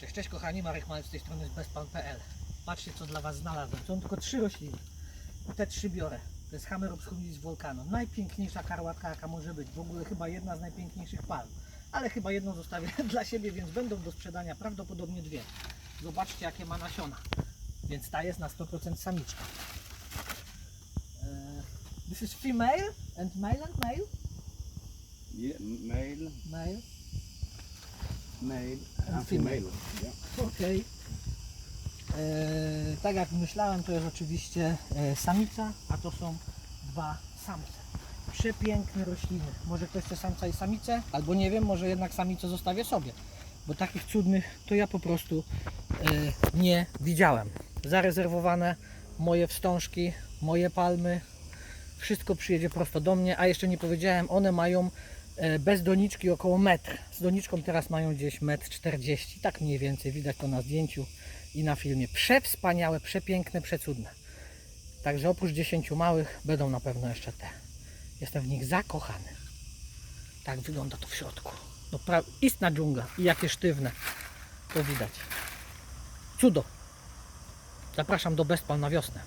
Cześć, cześć kochani, Marek Malec z tej strony z bezpan.pl Patrzcie co dla Was znalazłem. Są tylko trzy rośliny. Te trzy biorę. To jest Hammer obscuris volcano. Najpiękniejsza karłatka jaka może być. W ogóle chyba jedna z najpiękniejszych palm. Ale chyba jedną zostawię dla siebie, więc będą do sprzedania prawdopodobnie dwie. Zobaczcie jakie ma nasiona. Więc ta jest na 100% samiczka. E, This is female and male and male? Yeah, male, Male. Male And female. Yeah. Okej. E, Tak jak myślałem, to jest oczywiście e, samica, a to są dwa samce. Przepiękne rośliny. Może ktoś chce samca i samicę, albo nie wiem, może jednak samicę zostawię sobie. Bo takich cudnych to ja po prostu e, nie widziałem. Zarezerwowane moje wstążki, moje palmy, wszystko przyjedzie prosto do mnie, a jeszcze nie powiedziałem, one mają bez doniczki około metr. Z doniczką teraz mają gdzieś metr 40, tak mniej więcej, widać to na zdjęciu i na filmie. Przewspaniałe, przepiękne, przecudne. Także oprócz 10 małych będą na pewno jeszcze te. Jestem w nich zakochany. Tak wygląda to w środku. No pra... istna dżungla i jakie sztywne. To widać. Cudo. Zapraszam do Bestpal na wiosnę.